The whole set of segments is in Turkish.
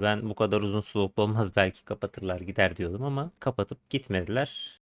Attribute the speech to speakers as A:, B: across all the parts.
A: Ben bu kadar uzun soluklu olmaz belki kapatırlar gider diyordum ama kapatıp gitmediler.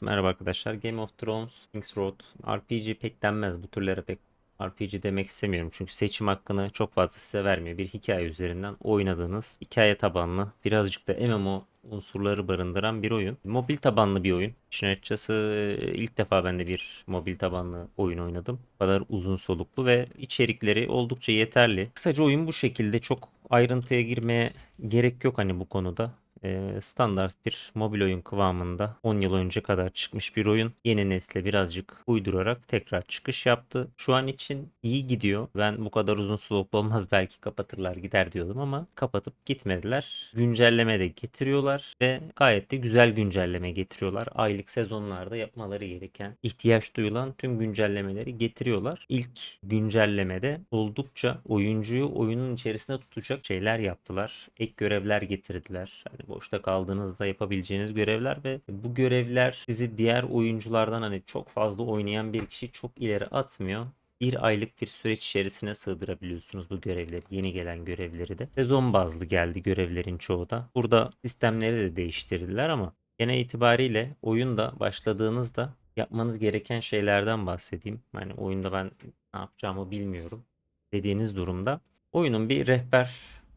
A: Merhaba arkadaşlar. Game of Thrones, King's Road, RPG pek denmez. Bu türlere pek RPG demek istemiyorum. Çünkü seçim hakkını çok fazla size vermiyor. Bir hikaye üzerinden oynadığınız, hikaye tabanlı, birazcık da MMO unsurları barındıran bir oyun. Mobil tabanlı bir oyun. İşin açıkçası e, ilk defa ben de bir mobil tabanlı oyun oynadım. Bu kadar uzun soluklu ve içerikleri oldukça yeterli. Kısaca oyun bu şekilde çok ayrıntıya girmeye gerek yok hani bu konuda e, standart bir mobil oyun kıvamında 10 yıl önce kadar çıkmış bir oyun. Yeni nesle birazcık uydurarak tekrar çıkış yaptı. Şu an için iyi gidiyor. Ben bu kadar uzun soluklu olmaz belki kapatırlar gider diyordum ama kapatıp gitmediler. Güncelleme de getiriyorlar ve gayet de güzel güncelleme getiriyorlar. Aylık sezonlarda yapmaları gereken, ihtiyaç duyulan tüm güncellemeleri getiriyorlar. İlk güncellemede oldukça oyuncuyu oyunun içerisinde tutacak şeyler yaptılar. Ek görevler getirdiler. Hani boşta kaldığınızda yapabileceğiniz görevler ve bu görevler sizi diğer oyunculardan hani çok fazla oynayan bir kişi çok ileri atmıyor. Bir aylık bir süreç içerisine sığdırabiliyorsunuz bu görevleri, yeni gelen görevleri de. Sezon bazlı geldi görevlerin çoğu da. Burada sistemleri de değiştirdiler ama genel itibariyle oyunda başladığınızda yapmanız gereken şeylerden bahsedeyim. Yani oyunda ben ne yapacağımı bilmiyorum dediğiniz durumda oyunun bir rehber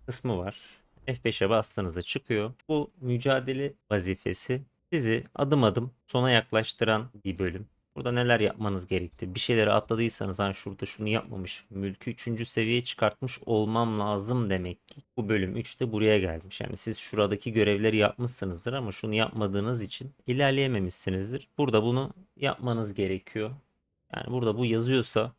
A: kısmı var. F5'e bastığınızda çıkıyor. Bu mücadele vazifesi sizi adım adım sona yaklaştıran bir bölüm. Burada neler yapmanız gerekti? Bir şeyleri atladıysanız hani şurada şunu yapmamış. Mülkü 3. seviyeye çıkartmış olmam lazım demek ki. Bu bölüm 3'te buraya gelmiş. Yani siz şuradaki görevleri yapmışsınızdır ama şunu yapmadığınız için ilerleyememişsinizdir. Burada bunu yapmanız gerekiyor. Yani burada bu yazıyorsa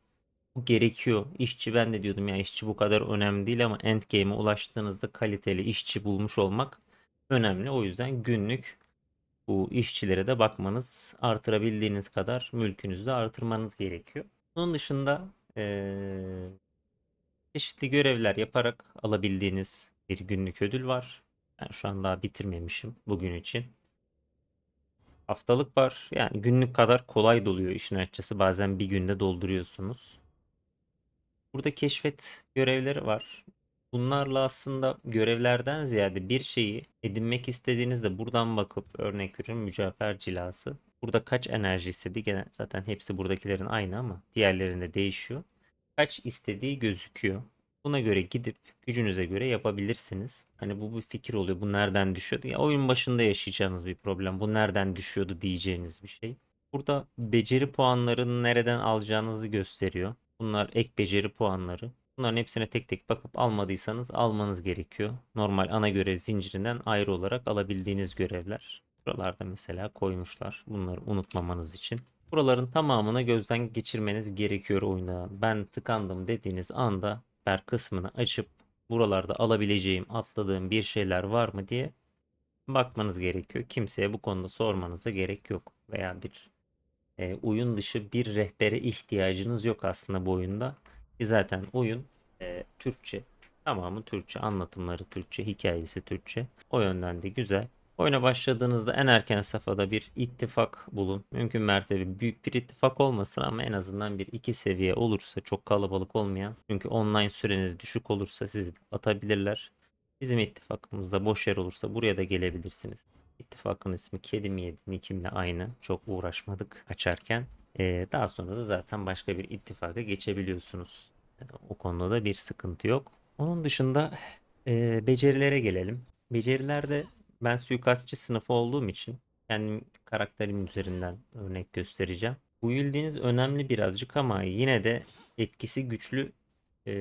A: gerekiyor. İşçi ben de diyordum ya işçi bu kadar önemli değil ama endgame'e ulaştığınızda kaliteli işçi bulmuş olmak önemli. O yüzden günlük bu işçilere de bakmanız, artırabildiğiniz kadar mülkünüzü de artırmanız gerekiyor. Onun dışında eee, çeşitli görevler yaparak alabildiğiniz bir günlük ödül var. Ben şu an daha bitirmemişim bugün için. Haftalık var. Yani günlük kadar kolay doluyor işin açıkçası. Bazen bir günde dolduruyorsunuz. Burada keşfet görevleri var. Bunlarla aslında görevlerden ziyade bir şeyi edinmek istediğinizde buradan bakıp örnek veriyorum mücevher cilası. Burada kaç enerji istediği gene zaten hepsi buradakilerin aynı ama diğerlerinde değişiyor. Kaç istediği gözüküyor. Buna göre gidip gücünüze göre yapabilirsiniz. Hani bu bir fikir oluyor. Bu nereden düşüyordu? Ya oyun başında yaşayacağınız bir problem. Bu nereden düşüyordu diyeceğiniz bir şey. Burada beceri puanlarını nereden alacağınızı gösteriyor. Bunlar ek beceri puanları. Bunların hepsine tek tek bakıp almadıysanız almanız gerekiyor. Normal ana görev zincirinden ayrı olarak alabildiğiniz görevler. Buralarda mesela koymuşlar. Bunları unutmamanız için. Buraların tamamını gözden geçirmeniz gerekiyor oyunda. Ben tıkandım dediğiniz anda ber kısmını açıp buralarda alabileceğim, atladığım bir şeyler var mı diye bakmanız gerekiyor. Kimseye bu konuda sormanıza gerek yok. Veya bir e, oyun dışı bir rehbere ihtiyacınız yok aslında bu oyunda. Ki zaten oyun e, Türkçe. Tamamı Türkçe. Anlatımları Türkçe. Hikayesi Türkçe. O yönden de güzel. Oyuna başladığınızda en erken safhada bir ittifak bulun. Mümkün mertebe büyük bir ittifak olmasın ama en azından bir iki seviye olursa çok kalabalık olmayan. Çünkü online süreniz düşük olursa sizi atabilirler. Bizim ittifakımızda boş yer olursa buraya da gelebilirsiniz. İttifakın ismi Kedi mi yedi? Nickimle aynı. Çok uğraşmadık açarken. Ee, daha sonra da zaten başka bir ittifaka geçebiliyorsunuz. Ee, O konuda da bir sıkıntı yok. Onun dışında e, becerilere gelelim. Becerilerde ben suikastçı sınıfı olduğum için kendim karakterim üzerinden örnek göstereceğim. Bu bildiğiniz önemli birazcık ama yine de etkisi güçlü e,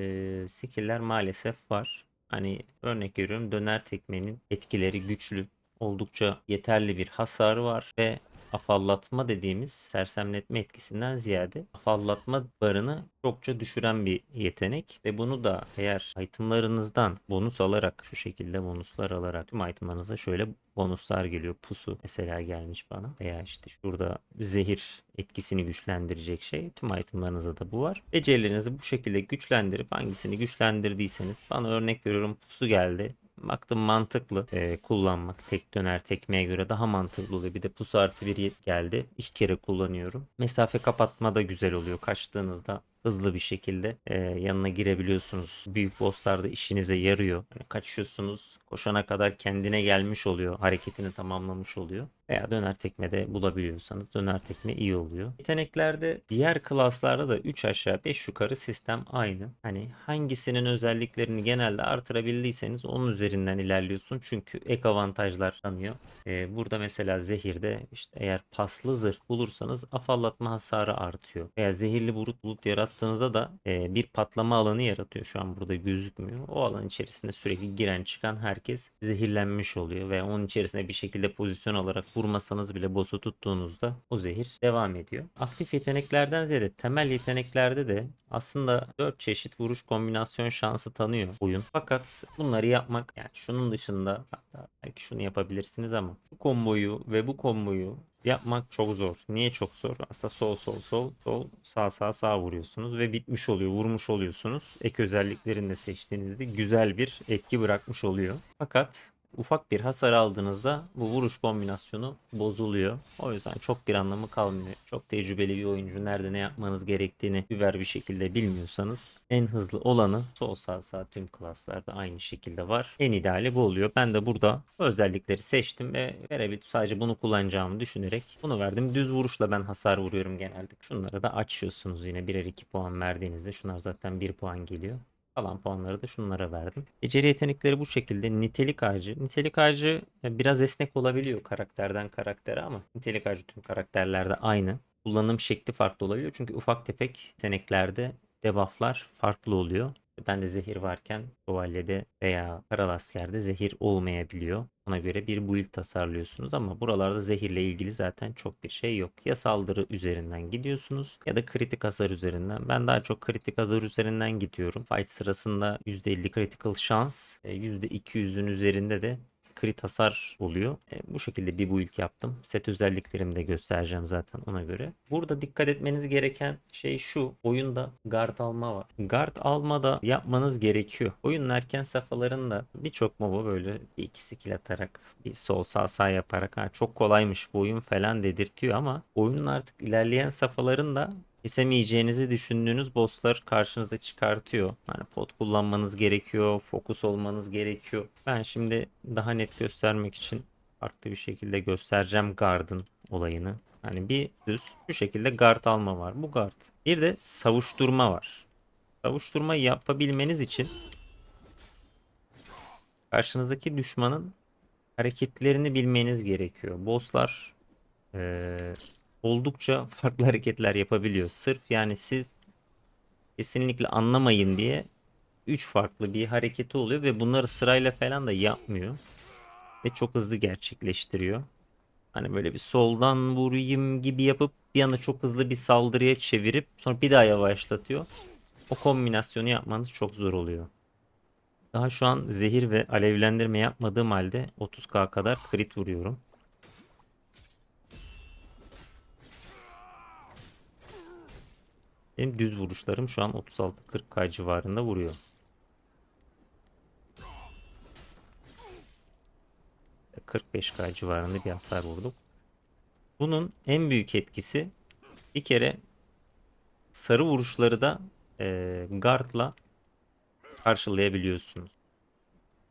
A: skill'ler maalesef var. Hani örnek veriyorum döner tekmenin etkileri güçlü oldukça yeterli bir hasarı var ve afallatma dediğimiz sersemletme etkisinden ziyade afallatma barını çokça düşüren bir yetenek ve bunu da eğer itemlarınızdan bonus alarak şu şekilde bonuslar alarak tüm itemlarınıza şöyle bonuslar geliyor. Pusu mesela gelmiş bana veya işte şurada zehir etkisini güçlendirecek şey. Tüm itemlarınızda da bu var. Becerilerinizi bu şekilde güçlendirip hangisini güçlendirdiyseniz bana örnek veriyorum pusu geldi. Baktım mantıklı e, kullanmak. Tek döner tekmeye göre daha mantıklı oluyor. Bir de pusu artı bir geldi. İki kere kullanıyorum. Mesafe kapatma da güzel oluyor. Kaçtığınızda hızlı bir şekilde e, yanına girebiliyorsunuz. Büyük bosslarda işinize yarıyor. Hani kaçıyorsunuz koşana kadar kendine gelmiş oluyor. Hareketini tamamlamış oluyor. Veya döner tekmede bulabiliyorsanız döner tekme iyi oluyor. Yeteneklerde diğer klaslarda da 3 aşağı 5 yukarı sistem aynı. Hani hangisinin özelliklerini genelde artırabildiyseniz onun üzerinden ilerliyorsun. Çünkü ek avantajlar tanıyor. Ee, burada mesela zehirde işte eğer paslı zırh bulursanız afallatma hasarı artıyor. Veya zehirli bulut bulut yarattığınızda da e, bir patlama alanı yaratıyor. Şu an burada gözükmüyor. O alan içerisinde sürekli giren çıkan herkes zehirlenmiş oluyor. Ve onun içerisinde bir şekilde pozisyon alarak vurmasanız bile boss'u tuttuğunuzda o zehir devam ediyor. Aktif yeteneklerden ziyade temel yeteneklerde de aslında 4 çeşit vuruş kombinasyon şansı tanıyor oyun. Fakat bunları yapmak yani şunun dışında hatta belki şunu yapabilirsiniz ama bu komboyu ve bu komboyu yapmak çok zor. Niye çok zor? Aslında sol sol sol sol sağ sağ sağ vuruyorsunuz ve bitmiş oluyor. Vurmuş oluyorsunuz. Ek özelliklerini de seçtiğinizde güzel bir etki bırakmış oluyor. Fakat ufak bir hasar aldığınızda bu vuruş kombinasyonu bozuluyor. O yüzden çok bir anlamı kalmıyor. Çok tecrübeli bir oyuncu nerede ne yapmanız gerektiğini güver bir şekilde bilmiyorsanız en hızlı olanı sol sağ sağ tüm klaslarda aynı şekilde var. En ideali bu oluyor. Ben de burada bu özellikleri seçtim ve verebil sadece bunu kullanacağımı düşünerek bunu verdim. Düz vuruşla ben hasar vuruyorum genelde. Şunları da açıyorsunuz yine birer 2 puan verdiğinizde. Şunlar zaten 1 puan geliyor. Kalan puanları da şunlara verdim. Beceri yetenekleri bu şekilde. Nitelik ağacı. Nitelik ağacı biraz esnek olabiliyor karakterden karaktere ama nitelik ağacı tüm karakterlerde aynı. Kullanım şekli farklı olabiliyor. Çünkü ufak tefek yeteneklerde debufflar farklı oluyor. Ben de zehir varken şövalyede veya kral askerde zehir olmayabiliyor. Ona göre bir build tasarlıyorsunuz ama buralarda zehirle ilgili zaten çok bir şey yok. Ya saldırı üzerinden gidiyorsunuz ya da kritik hasar üzerinden. Ben daha çok kritik hasar üzerinden gidiyorum. Fight sırasında %50 critical şans, e, %200'ün üzerinde de crit hasar oluyor. E, bu şekilde bir build yaptım. Set özelliklerimi de göstereceğim zaten ona göre. Burada dikkat etmeniz gereken şey şu. Oyunda guard alma var. Guard almada yapmanız gerekiyor. Oyunun erken safhalarında birçok moba böyle bir iki skill atarak bir sol sağ sağ yaparak ha, çok kolaymış bu oyun falan dedirtiyor ama oyunun artık ilerleyen safhalarında kesemeyeceğinizi düşündüğünüz bosslar karşınıza çıkartıyor. Yani pot kullanmanız gerekiyor, fokus olmanız gerekiyor. Ben şimdi daha net göstermek için farklı bir şekilde göstereceğim guard'ın olayını. Hani bir düz şu şekilde guard alma var. Bu guard. Bir de savuşturma var. Savuşturma yapabilmeniz için karşınızdaki düşmanın hareketlerini bilmeniz gerekiyor. Bosslar eee oldukça farklı hareketler yapabiliyor. Sırf yani siz kesinlikle anlamayın diye 3 farklı bir hareketi oluyor ve bunları sırayla falan da yapmıyor. Ve çok hızlı gerçekleştiriyor. Hani böyle bir soldan vurayım gibi yapıp bir anda çok hızlı bir saldırıya çevirip sonra bir daha yavaşlatıyor. O kombinasyonu yapmanız çok zor oluyor. Daha şu an zehir ve alevlendirme yapmadığım halde 30k kadar crit vuruyorum. Benim düz vuruşlarım şu an 36-40k civarında vuruyor. E, 45k civarında bir hasar vurduk. Bunun en büyük etkisi bir kere sarı vuruşları da e, guardla karşılayabiliyorsunuz.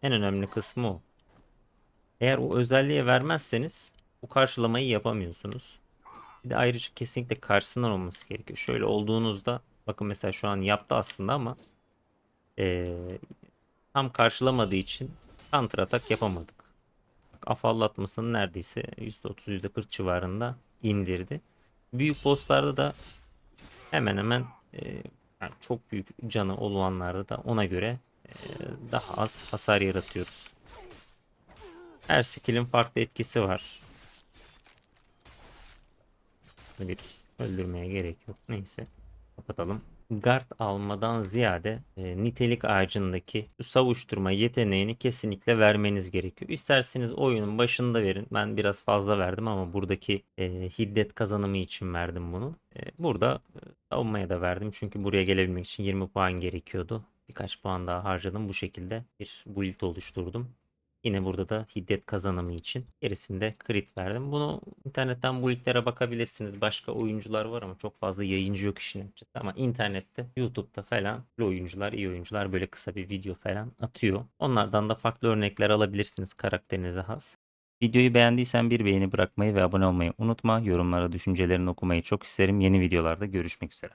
A: En önemli kısmı o. Eğer o özelliğe vermezseniz bu karşılamayı yapamıyorsunuz. Bir de ayrıca kesinlikle karşısından olması gerekiyor. Şöyle olduğunuzda bakın mesela şu an yaptı aslında ama ee, tam karşılamadığı için counter atak yapamadık. Bak, afallatmasını neredeyse %30 %40 civarında indirdi. Büyük bosslarda da hemen hemen e, yani çok büyük canı olanlarda da ona göre e, daha az hasar yaratıyoruz. Her skill'in farklı etkisi var bir öldürmeye gerek yok. Neyse kapatalım. Guard almadan ziyade e, nitelik ağacındaki savuşturma yeteneğini kesinlikle vermeniz gerekiyor. İsterseniz oyunun başında verin. Ben biraz fazla verdim ama buradaki e, hiddet kazanımı için verdim bunu. E, burada e, savunmaya da verdim çünkü buraya gelebilmek için 20 puan gerekiyordu. Birkaç puan daha harcadım. Bu şekilde bir build oluşturdum. Yine burada da hiddet kazanımı için gerisinde crit verdim. Bunu internetten build'lere bakabilirsiniz. Başka oyuncular var ama çok fazla yayıncı yok işin açıkçası. Ama internette, YouTube'da falan oyuncular, iyi oyuncular böyle kısa bir video falan atıyor. Onlardan da farklı örnekler alabilirsiniz karakterinize has. Videoyu beğendiysen bir beğeni bırakmayı ve abone olmayı unutma. Yorumlara düşüncelerini okumayı çok isterim. Yeni videolarda görüşmek üzere.